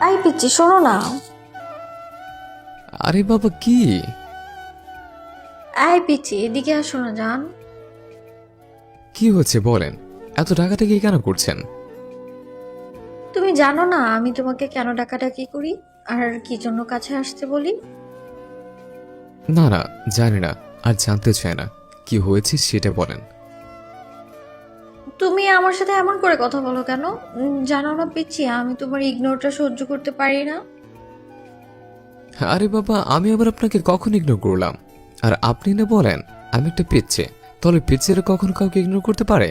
I পিচ্ছি শোনো না। আরে বাবা কি? আই পিচ্ছি এদিকে আসো না জান। কি হচ্ছে বলেন? এত টাকা থেকে কেন করছেন? তুমি জানো না আমি তোমাকে কেন ডাকাডাকি করি? আর কি জন্য কাছে আসতে বলি? না না জানি না আর জানতে চায় না। কি হয়েছে সেটা বলেন। তুমি আমার সাথে এমন করে কথা বলো কেন? জানো না পিচ্ছি আমি তোমার ইগনোরটা সহ্য করতে পারি না। আরে বাবা আমি আবার আপনাকে কখন ইগনোর করলাম? আর আপনি না বলেন আমি একটা পেচ্ছে তাহলে পেচ্ছেরা কখনো কাউকে ইগনোর করতে পারে?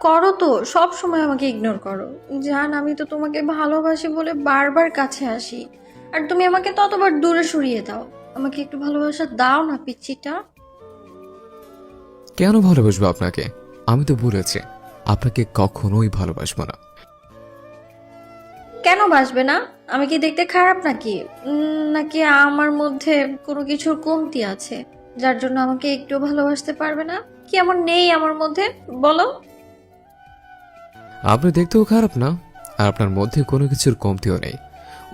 করো তো সব সময় আমাকে ইগনোর করো। জান আমি তো তোমাকে ভালোবাসি বলে বারবার কাছে আসি। আর তুমি আমাকে ততবার দূরে সরিয়ে দাও। আমাকে একটু ভালোবাসা দাও না পিচ্ছিটা কেন ভালোবাসবো আপনাকে? আমি তো বলেছি আপনাকে কখনোই ভালোবাসবো না। কেন বাসবে না? আমি কি দেখতে খারাপ নাকি? উম, নাকি আমার মধ্যে কোনো কিছুর কমতি আছে যার জন্য আমাকে একটু ভালোবাসতে পারবে না? কি এমন নেই আমার মধ্যে? বলো। আপনি দেখতেও খারাপ না আর আপনার মধ্যে কোনো কিছুর কমতিও নেই।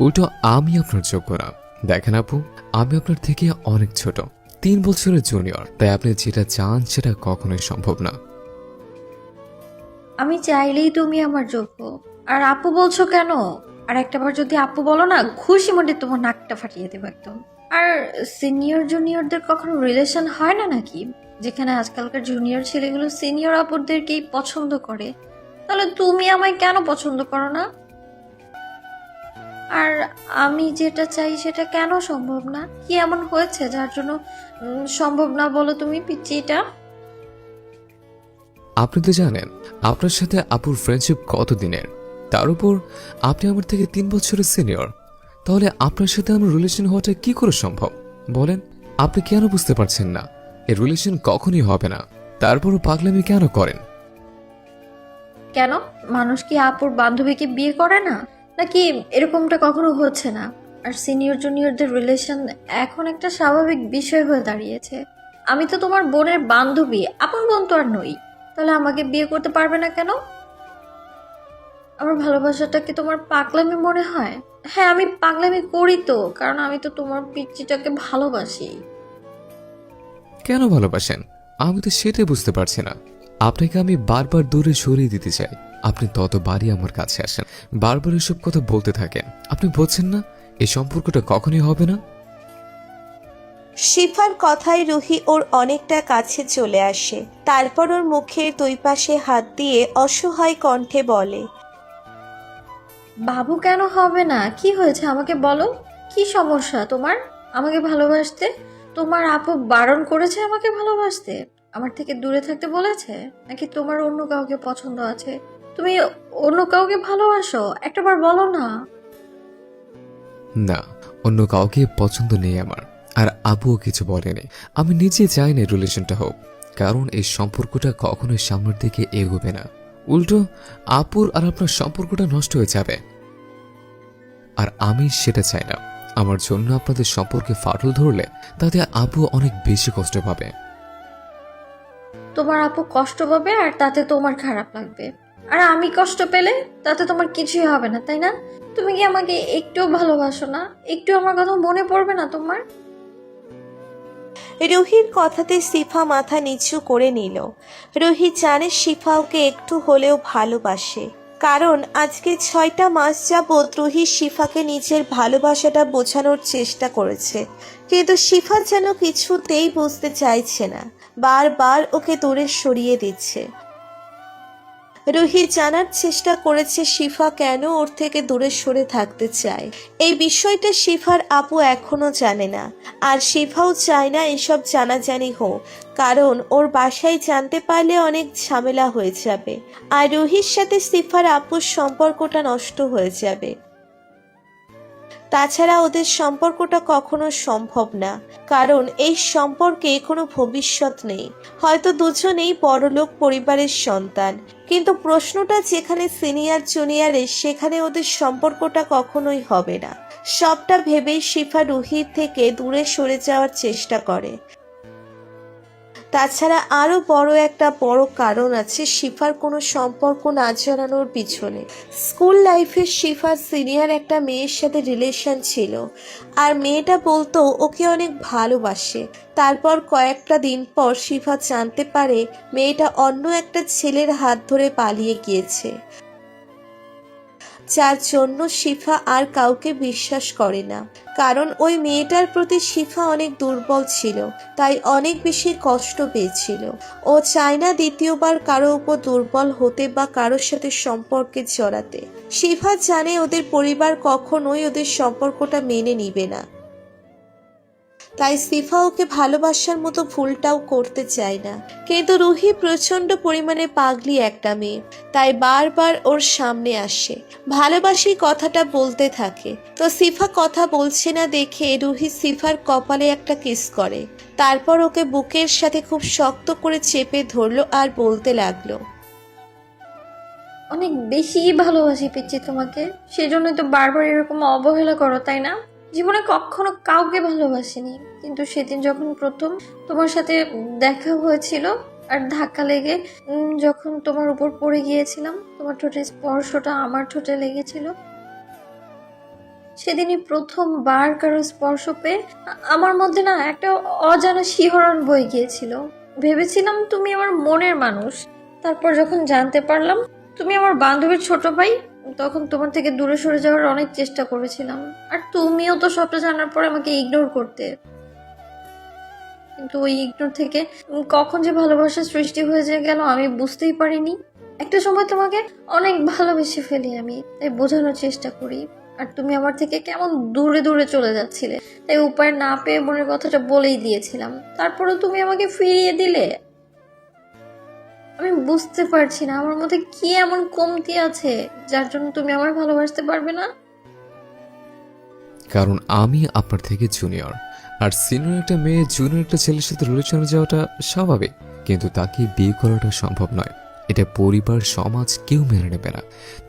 উল্টো আমি আপনার যোগ্য না। দেখেন আপু আমি আপনার থেকে অনেক ছোট। তিন বছরের জুনিয়র, তাই আপনি যেটা চান সেটা কখনোই সম্ভব না। আমি চাইলেই তুমি আমার যোগ্য। আর আপু বলছো কেন? আর একটাবার যদি আপু বলো না, খুশি মনে তোমার নাকটা ফাটিয়ে দেবো একদম। আর সিনিয়র জুনিয়রদের কখনো রিলেশন হয় না নাকি? যেখানে আজকালকার জুনিয়র ছেলেগুলো সিনিয়র আপুরদেরকেই পছন্দ করে। তাহলে তুমি আমায় কেন পছন্দ করো না? আর আমি যেটা চাই সেটা কেন সম্ভব না? কি এমন হয়েছে যার জন্য সম্ভব না বলো তুমি পিচ্চিটা? আপনি তো জানেন আপনার সাথে আপুর ফ্রেন্ডশিপ কত দিনের তার উপর আপনি আমার থেকে তিন বছরের সিনিয়র তাহলে আপনার সাথে আমার রিলেশন হওয়াটা কি করে সম্ভব? বলেন আপনি কেন বুঝতে পারছেন না? এই রিলেশন কখনই হবে না। তারপরও পাগলামি কেন করেন? কেন? মানুষ কি আপুর বান্ধবীকে বিয়ে করে না? নাকি এরকমটা কখনো হচ্ছে না? আর সিনিয়র জুনিয়রদের রিলেশন এখন একটা স্বাভাবিক বিষয় হয়ে দাঁড়িয়েছে। আমি তো তোমার বোনের বান্ধবী, আপন বোন তো আর নই। তাহলে আমাকে বিয়ে করতে পারবে না কেন? আমার ভালোবাসাটা কি তোমার পাগলামি মনে হয়? হ্যাঁ আমি পাগলামি করি তো, কারণ আমি তো তোমার পিচ্চিটাকে ভালোবাসি। কেন ভালোবাসেন? আমি তো সেটাই বুঝতে পারছি না। আপনাকে আমি বারবার দূরে সরিয়ে দিতে চাই। আপনি ততবারই আমার কাছে আসেন। বারবার এসব কথা বলতে থাকেন। আপনি বলছেন না এই সম্পর্কটা কখনই হবে না? শিফার কথায় রুহি ওর অনেকটা কাছে চলে আসে। তারপর ওর মুখের দুই পাশে হাত দিয়ে অসহায় কণ্ঠে বলে বাবু কেন হবে না? কি হয়েছে আমাকে বলো? কি সমস্যা তোমার? আমাকে ভালোবাসতে? তোমার আপু বারণ করেছে আমাকে ভালোবাসতে? আমার থেকে দূরে থাকতে বলেছে? নাকি তোমার অন্য কাউকে পছন্দ আছে? তুমি অন্য কাউকে ভালোবাসো? একটাবার বলো না। না অন্য কাউকে পছন্দ নেই আমার। আর আবুও কিছু বলেনি। আমি নিজে চাই না রিলেশনটা হোক কারণ এই সম্পর্কটা কখনোই সামনের দিকে এগোবে না। উল্টো আপুর আর আপনার সম্পর্কটা নষ্ট হয়ে যাবে। আর আমি সেটা চাই না। আমার জন্য আপনাদের সম্পর্কে ফাটল ধরলে তাতে আবু অনেক বেশি কষ্ট পাবে। তোমার আপু কষ্ট পাবে আর তাতে তোমার খারাপ লাগবে। আর আমি কষ্ট পেলে তাতে তোমার কিছুই হবে না, তাই না? তুমি কি আমাকে একটুও ভালোবাসো না? একটু আমার কথা মনে পড়বে না তোমার? রুহির কথাতে সিফা মাথা নিচু করে নিল। রুহি জানে সিফা ওকে একটু হলেও ভালোবাসে। কারণ আজকে ছয়টা মাস যাবৎ রুহি শিফাকে নিজের ভালোবাসাটা বোঝানোর চেষ্টা করেছে। কিন্তু শিফা যেন কিছুতেই বুঝতে চাইছে না। বারবার ওকে দূরে সরিয়ে দিচ্ছে। রুহি জানার চেষ্টা করেছে শিফা কেন ওর থেকে দূরে সরে থাকতে চায়। এই বিষয়টা শিফার আপু এখনও জানে না। আর শিফাও চায় না এসব জানাজানি হোক। কারণ ওর বাসায় জানতে পারলে অনেক ঝামেলা হয়ে যাবে। আর রুহির সাথে শিফার আপুর সম্পর্কটা নষ্ট হয়ে যাবে। তাছাড়া ওদের সম্পর্কটা কখনো সম্ভব না, কারণ এই সম্পর্কে কোনো ভবিষ্যৎ নেই। হয়তো দুজনেই বড়লোক পরিবারের সন্তান, কিন্তু প্রশ্নটা যেখানে সিনিয়র জুনিয়রের সেখানে ওদের সম্পর্কটা কখনোই হবে না। সবটা ভেবেই শিফা রুহির থেকে দূরে সরে যাওয়ার চেষ্টা করে। তাছাড়া আরও বড় একটা বড় কারণ আছে শিফার কোনো সম্পর্ক না জানানোর পিছনে। স্কুল লাইফে শিফার সিনিয়র একটা মেয়ের সাথে রিলেশন ছিল। আর মেয়েটা বলতো ওকে অনেক ভালোবাসে। তারপর কয়েকটা দিন পর শিফা জানতে পারে মেয়েটা অন্য একটা ছেলের হাত ধরে পালিয়ে গিয়েছে। যার জন্য শিফা আর কাউকে বিশ্বাস করে না। কারণ ওই মেয়েটার প্রতি শিফা অনেক দুর্বল ছিল, তাই অনেক বেশি কষ্ট পেয়েছিল। ও চায় না দ্বিতীয়বার কারও উপর দুর্বল হতে বা কারোর সাথে সম্পর্কে জড়াতে। শিফা জানে ওদের পরিবার কখনোই ওদের সম্পর্কটা মেনে নিবে না। তাই সিফা ওকে ভালোবাসার মতো ভুলটাও করতে চায় না। কিন্তু রুহি প্রচণ্ড পরিমাণে পাগলি একটা মেয়ে, তাই বারবার ওর সামনে আসে। ভালোবাসি কথাটা বলতে থাকে। তো সিফা কথা বলছে না দেখে রুহি সিফার কপালে একটা কিস করে। তারপর ওকে বুকের সাথে খুব শক্ত করে চেপে ধরলো আর বলতে লাগল, অনেক বেশি ভালোবাসি পিচ্ছি তোমাকে। সেই জন্যই তো বারবার এরকম অবহেলা করো, তাই না? জীবনে কখনো কাউকে ভালোবাসিনি। কিন্তু সেদিন যখন প্রথম তোমার সাথে দেখা হয়েছিল আর ধাক্কা লেগে যখন তোমার উপর পড়ে গিয়েছিলাম, তোমার ঠোঁটের স্পর্শটা আমার ঠোঁটে লেগেছিল, সেদিনই প্রথমবার কারও স্পর্শ পেয়ে আমার মধ্যে না একটা অজানা শিহরণ বয়ে গিয়েছিল। ভেবেছিলাম তুমি আমার মনের মানুষ। তারপর যখন জানতে পারলাম, তুমি আমার বান্ধবীর ছোট ভাই তখন তোমার থেকে দূরে সরে যাওয়ার অনেক চেষ্টা করেছিলাম। আর তুমিও তো সবটা জানার পর আমাকে ইগনোর করতে। কিন্তু ওই ইগনোর থেকে কখন যে ভালোবাসার সৃষ্টি হয়ে যে গেল আমি বুঝতেই পারিনি। একটা সময় তোমাকে অনেক ভালোবেসে ফেলি আমি, তাই বোঝানোর চেষ্টা করি। আর তুমি আমার থেকে কেমন দূরে দূরে চলে যাচ্ছিলে, তাই উপায় না পেয়ে মনের কথাটা বলেই দিয়েছিলাম। তারপরেও তুমি আমাকে ফিরিয়ে দিলে। আমি বুঝতে পারছি না, আমার মধ্যে কি এমন কমতি আছে যার জন্য তুমি আমার ভালোবাসতে পারবে না? কারণ আমি আপনার থেকে জুনিয়র আর সিনিয়র একটা মেয়ে জুনিয়র একটা ছেলের সাথে রিলেশনে যাওয়াটা স্বাভাবিক, কিন্তু তাকে বিয়ে করাটা সম্ভব নয়। এটা পরিবার, সমাজ, কেউ মেনে নেবে না।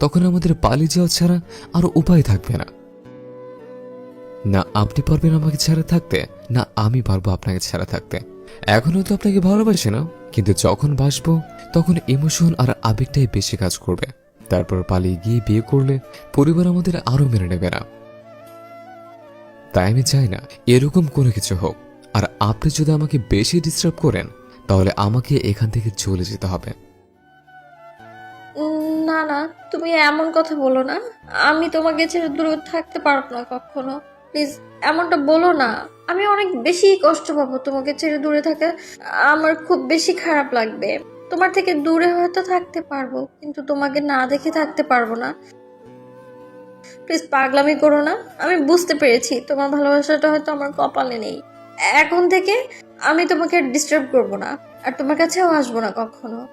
তখন আমাদের পালিয়ে যাওয়া ছাড়া আর উপায় থাকবে না। না, আপনি পারবেন আমাকে ছাড়া থাকতে, না আমি পারব আপনাকে ছাড়া থাকতে। এখনও তো আপনাকে ভালোবাসি না। কিন্তু যখন বাসবো, তখন ইমোশন আর আবেগটাই বেশি কাজ করবে। তারপর পালিয়ে গিয়ে বিয়ে করলে পরিবার আমাদের আরও মেনে নেবে না। তাই আমি চাই না এরকম কোনো কিছু হোক। আর আপনি যদি আমাকে বেশি ডিস্টার্ব করেন, তাহলে আমাকে এখান থেকে চলে যেতে হবে। না না, তুমি এমন কথা বলো না। আমি তোমাকে ছেড়ে দূরে থাকতে পারব না কখনো। প্লিজ এমনটা বলো না। আমি অনেক বেশি কষ্ট পাবো তোমাকে ছেড়ে দূরে থাকা। আমার খুব বেশি খারাপ লাগবে। তোমার থেকে দূরে হয়তো থাকতে পারব, কিন্তু তোমাকে না দেখে থাকতে পারব না। প্লিজ পাগলামি করো না। আমি বুঝতে পেরেছি, তোমার ভালোবাসাটা হয়তো আমার কপালে নেই। এখন থেকে আমি তোমাকে ডিস্টার্ব করব না, আর তোমার কাছেও আসব না কখনো।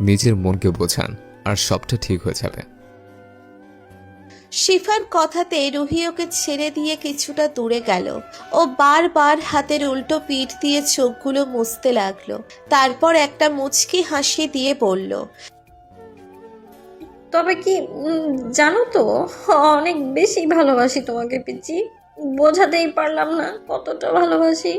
নিজের মনকে বোঝান, আর সবটা ঠিক হয়ে যাবে। শিফার কথাতে রুহি ওকে ছেড়ে দিয়ে কিছুটা দূরে গেল ও বারবার হাতের উল্টো পিঠ দিয়ে চোখগুলো মুছতে লাগল। তারপর একটা মুচকি হাসি দিয়ে বলল, তবে কি জানো তো, অনেক বেশি ভালোবাসি তোমাকে পিচি বোঝাতেই পারলাম না কতটা ভালোবাসি।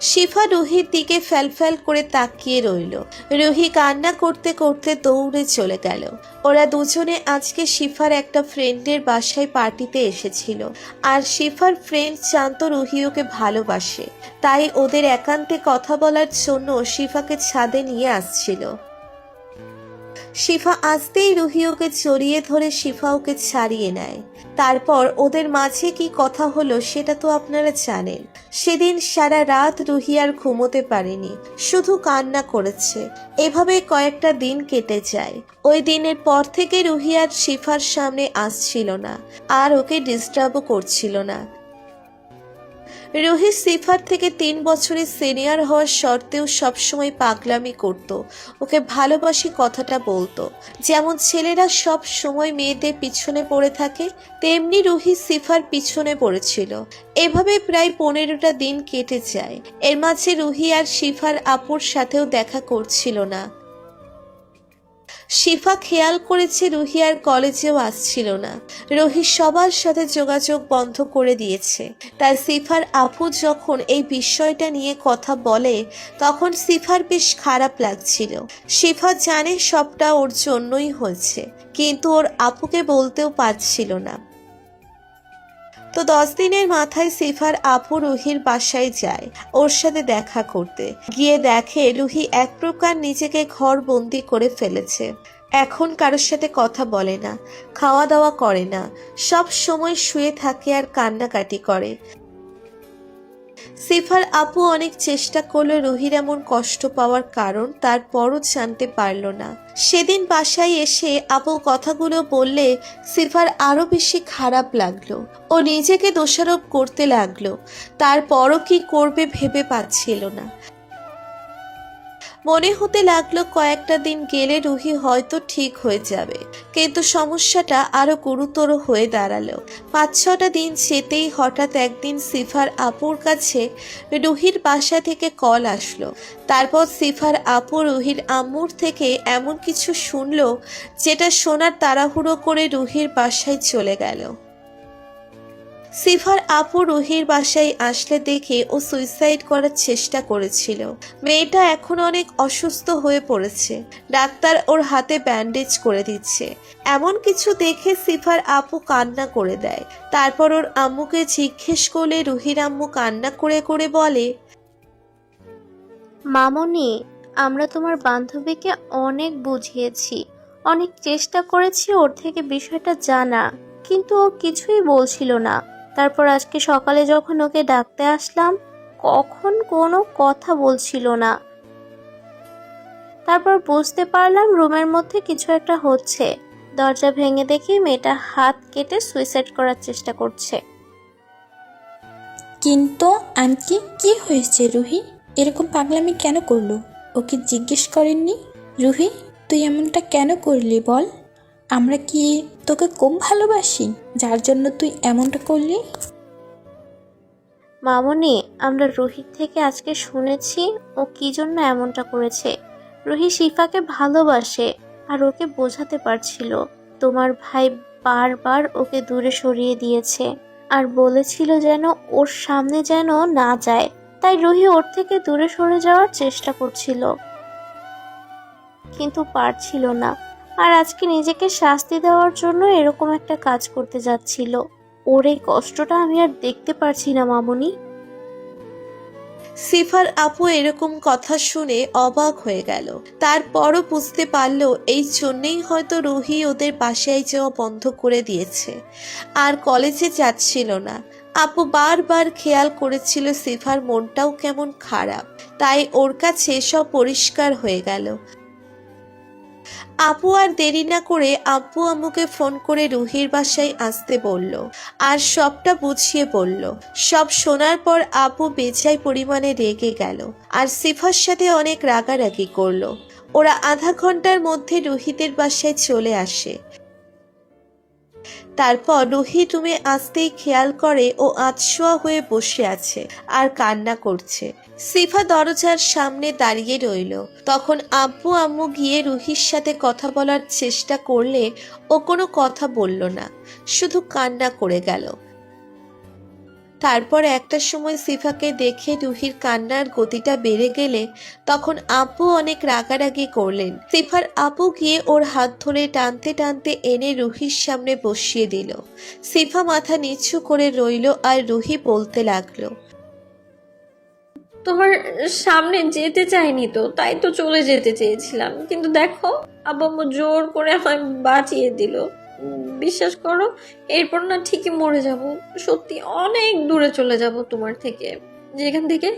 শিফা রুহির দিকে ফ্যালফ্যাল করে তাকিয়ে রইল। রুহি কান্না করতে করতে দৌড়ে চলে গেল। ওরা দুজনে আজকে শিফার একটা ফ্রেন্ডের বাসায় পার্টিতে এসেছিল। আর শিফার ফ্রেন্ড শান্ত রুহিওকে ভালোবাসে। তাই ওদের একান্তে কথা বলার জন্য শিফাকে ছাদে নিয়ে আসছিল। শিফা আসতেই রুহি ওকে জড়িয়ে ধরে শিফা ওকে ছাড়িয়ে নেয়। তারপর ওদের মাঝে কি কথা হলো সেটা তো আপনারা জানেন। সেদিন সারা রাত রুহি আর ঘুমোতে পারেনি, শুধু কান্না করেছে। এভাবে কয়েকটা দিন কেটে যায়। ওই দিনের পর থেকে রুহি আর শিফার সামনে আসছিল না, আর ওকে ডিস্টার্বও করছিল না। রুহি সিফার থেকে তিন বছরের সিনিয়র হওয়ার সত্ত্বেও সবসময় পাগলামি করত। ওকে ভালোবাসি কথাটা বলতো। যেমন ছেলেরা সব সময় মেয়েদের পিছনে পড়ে থাকে, তেমনি রুহি সিফার পিছনে পড়েছিল। এভাবে প্রায় পনেরোটা দিন কেটে যায়। এর মাঝে রুহি আর সিফার আপুর সাথেও দেখা করছিল না। শিফা খেয়াল করেছে রুহি আর কলেজেও আসছিল না। রুহি সবার সাথে যোগাযোগ বন্ধ করে দিয়েছে। তাই সিফার আপু যখন এই বিষয়টা নিয়ে কথা বলে, তখন সিফার বেশ খারাপ লাগছিল। শিফা জানে সবটা ওর জন্যই হয়েছে, কিন্তু ওর আপুকে বলতেও পারছিল না। তো দশ দিনের মাথায় সিফার আপু রুহির বাসায় যায় ওর সাথে দেখা করতে। গিয়ে দেখে রুহি এক প্রকার নিজেকে ঘর বন্দি করে ফেলেছে। এখন কারোর সাথে কথা বলে না, খাওয়া দাওয়া করে না, সব সময় শুয়ে থাকে আর কান্নাকাটি করে। সিফার আপু অনেক চেষ্টা করল রুহির এমন কষ্ট পাওয়ার কারণ তার তারপরও জানতে পারল না। সেদিন বাসায় এসে আপু কথাগুলো বললে সিফার আরও বেশি খারাপ লাগল ও নিজেকে দোষারোপ করতে লাগল। তারপরও কি করবে ভেবে পাচ্ছিল না। মনে হতে লাগল কয়েকটা দিন গেলে রুহি হয়তো ঠিক হয়ে যাবে। কিন্তু সমস্যাটা আরও গুরুতর হয়ে দাঁড়াল। পাঁচ, ছটা দিন যেতেই হঠাৎ একদিন সিফার আপুর কাছে রুহির বাসা থেকে কল আসলো। তারপর সিফার আপু রুহির আম্মুর থেকে এমন কিছু শুনলো, যেটা শোনার তাড়াহুড়ো করে রুহির বাসায় চলে গেল। সিফার আপু রুহির বাসায় আসলে দেখে ও সুইসাইড করার চেষ্টা করেছিল। মেয়েটা এখন অনেক অসুস্থ হয়ে পড়েছে। ডাক্তার ওর হাতে ব্যান্ডেজ করে দিচ্ছে। এমন কিছু দেখে সিফার আপু কান্না করে দেয়। তারপর ওর আম্মুকে জিজ্ঞেস করলে রুহির আম্মু কান্না করে করে বলে, মামনি, আমরা তোমার বান্ধবীকে অনেক বুঝিয়েছি। অনেক চেষ্টা করেছি ওর থেকে বিষয়টা জানা, কিন্তু ও কিছুই বলছিল না। তারপর আজকে সকালে যখন ওকে ডাকতে আসলাম, কখন কোনো কথা বলছিল না। তারপর বুঝতে পারলাম রুমের মধ্যে কিছু একটা হচ্ছে। দরজা ভেঙে দেখি মেয়েটা হাত কেটে সুইসাইড করার চেষ্টা করছে। কিন্তু আন্টি, কি হয়েছে রুহি? এরকম পাগলামি কেন করল? ওকে জিজ্ঞেস করেননি? রুহি, তুই এমনটা কেন করলি বল? আমরা কি তোকে কম ভালোবাসি? যার জন্য তুই এমনটা করলি? মামনি, আমরা রোহিত থেকে আজকে শুনেছি ও কি জন্য এমনটা করেছে। রুহি শিফাকে ভালোবাসে আর ওকে বোঝাতে পারছিল। তোমার ভাই বারবার ওকে দূরে সরিয়ে দিয়েছে আর বলেছিল যেন ওর সামনে যেন না যায়। তাই রুহি ওর থেকে দূরে সরে যাওয়ার চেষ্টা করছিল। কিন্তু পারছিল না। আর আজকে নিজেকে শাস্তি দেওয়ার জন্য এরকম একটা কাজ করতে যাচ্ছিল। ওর এই কষ্টটা আমি আর দেখতে পারছি না, মামনি। সিফার আপু এরকম কথা শুনে অবাক হয়ে গেল। তারপরও বুঝতে পারল এই জন্যেই হয়তো রুহি ওদের বাসায় যাওয়া বন্ধ করে দিয়েছে। আর কলেজে যাচ্ছিল না। আপু বারবার খেয়াল করেছিল সিফার মনটাও কেমন খারাপ। তাই ওর কাছে সব পরিষ্কার হয়ে গেল। আপু আর দেরি না করে আব্বু আম্মুকে ফোন করে রুহির বাসায় আসতে বলল আর সবটা বুঝিয়ে বলল। সব শোনার পর আপু বেচাই পরিমাণে রেগে গেল আর সিফার সাথে অনেক রাগারাগি করল। ওরা আধা ঘণ্টার মধ্যে রুহিদের বাসায় চলে আসে। তারপর রুহি রুমে আসতেই খেয়াল করে ও আতশোয়া হয়ে বসে আছে আর কান্না করছে। সিফা দরজার সামনে দাঁড়িয়ে রইল। তখন আব্বু আম্মু গিয়ে রুহির সাথে কথা বলার চেষ্টা করলে ও কোনো কথা বলল না, শুধু কান্না করে গেল। তারপর একটা সময় সিফাকে দেখে রুহির কান্নার গতিটা বেড়ে গেলে তখন আব্বু অনেক রাগারাগি করলেন। সিফার আপু গিয়ে ওর হাত ধরে টানতে টানতে এনে রুহির সামনে বসিয়ে দিল। সিফা মাথা নিচু করে রইল আর রুহি বলতে লাগল তোমার সামনে যেতে চাইনি তো, তাই তো চলে যেতে চেয়েছিলাম। কিন্তু দেখো আব্বা জোর করে আমায় বাঁচিয়ে দিল। বিশ্বাস করো, এরপর না ঠিকই মরে যাব। সত্যি অনেক দূরে চলে যাব তোমার থেকে। যেখান থেকে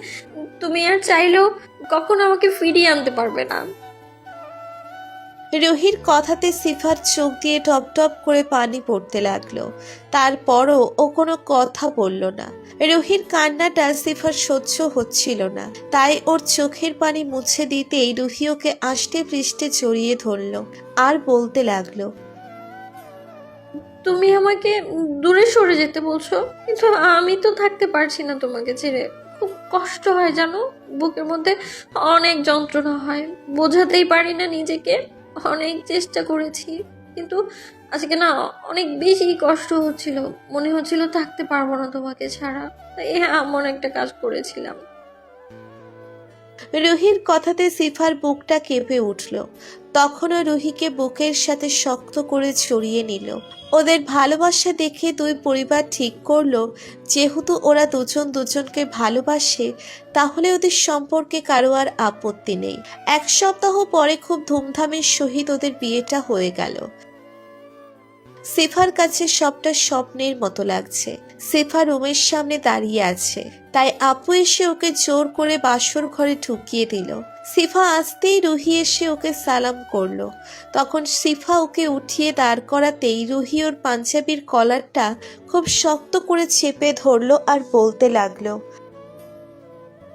তুমি আর চাইলেও কখনো আমাকে ফিরিয়ে আনতে পারবে না। রুহির কথাতে সিফার চোখ দিয়ে টপ টপ করে পানি পড়তে লাগল। তারপরও ও কোনো কথা বলল না। রুহির কান্নাটা সিফার সহ্য হচ্ছিল না। তাই ওর চোখের পানি মুছে দিতেই রুহি ওকে আষ্টে পৃষ্ঠে জড়িয়ে ধরলো আর বলতে লাগল, তুমি আমাকে দূরে সরে যেতে বলছো? কিন্তু আমি তো থাকতে পারছি না তোমাকে ছেড়ে। খুব কষ্ট হয় জানো? বুকের মধ্যে অনেক যন্ত্রণা হয়। বোঝাতেই পারি না নিজেকে। অনেক চেষ্টা করেছি, কিন্তু আজকে না অনেক বেশি কষ্ট হচ্ছিল। মনে হচ্ছিল থাকতে পারব না তোমাকে ছাড়া। তাই এমন একটা কাজ করেছিলাম। রুহির কথাতে সিফার বুকটা কেঁপে উঠল। তখনও রুহিকে বুকের সাথে শক্ত করে ছড়িয়ে নিল। ওদের ভালোবাসা দেখে দুই পরিবার ঠিক করল, যেহেতু ওরা দুজন দুজনকে ভালোবাসে, তাহলে ওদের সম্পর্কে কারও আর আপত্তি নেই। এক সপ্তাহ পরে খুব ধুমধামের সহিত ওদের বিয়েটা হয়ে গেল। সিফার কাছে সবটা স্বপ্নের মতো লাগছে। সিফা রুমের সামনে দাঁড়িয়ে আছে। তাই আপু এসে ওকে জোর করে বাসর ঘরে ঢুকিয়ে দিল। সিফা আসতেই রুহি এসে ওকে সালাম করল। তখন সিফা ওকে উঠিয়ে দাঁড় করাতেই রুহি ওর পাঞ্জাবির কলারটা খুব শক্ত করে চেপে ধরলো আর বলতে লাগল,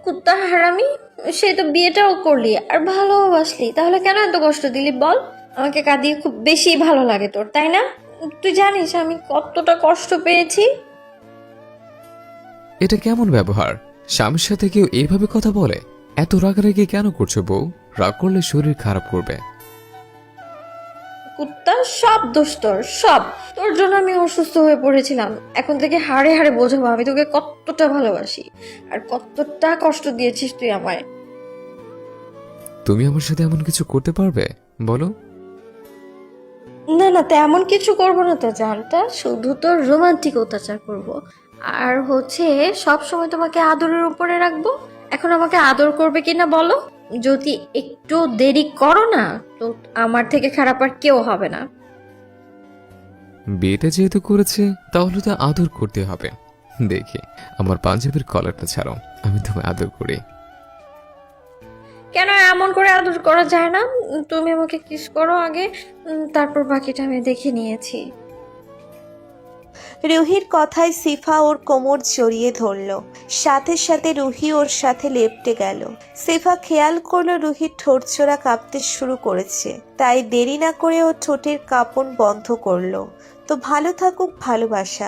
কুত্তা হারামি, সে তো বিয়েটাও করলি আর ভালোবাসলি তাহলে কেন এত কষ্ট দিলি বল? আমাকে কাঁদিয়ে খুব বেশি ভালো লাগে তোর, তাই না? তুই জানিস আমি কতটা কষ্ট পেয়েছি? এটা কেমন ব্যবহার? স্বামীর সাথে কেউ এইভাবে কথা বলে? এত রাগারাগি কেন করছ বউ? রাগ করলে শরীর খারাপ করবে। কুত্তা সব দোষ তোর সব। তোর জন্য আমি অসুস্থ হয়ে পড়েছিলাম। এখন থেকে হাড়ে হাড়ে বোঝাবো আমি তোকে কতটা ভালোবাসি। আর কতটা কষ্ট দিয়েছিস তুই আমায়। তুমি আমার সাথে এমন কিছু করতে পারবে? বলো। না না, তেমন কিছু করব না তো, জানটা। শুধু তো রোমান্টিক অত্যাচার করব। আর হচ্ছে, সব সময় তোমাকে আদরের উপরে রাখব? এখন আমাকে আদর করবে কিনা বলো? যদি একটু দেরি করো না, তো আমার থেকে খারাপ আর কেউ হবে না। বিয়েটা যেহেতু করেছে, তাহলে তো আদর করতে হবে। দেখি, আমার পাঞ্জাবের কলারটা ছাড়ো, আমি তোমায় আদর করি। কেন এমন করে আদর করা যায় না? তুমি আমাকে কিস করো আগে তারপর বাকিটা আমি দেখে নিয়েছি। রুহির কথায় সিফা ওর কোমর জড়িয়ে ধরল। সাথে সাথে রুহি ওর সাথে লেপটে গেল। সিফা খেয়াল করল রুহির ঠোঁটচোরা কাঁপতে শুরু করেছে। তাই দেরি না করে ওর ঠোঁটের কাঁপন বন্ধ করল। তো ভালো থাকুক ভালোবাসা।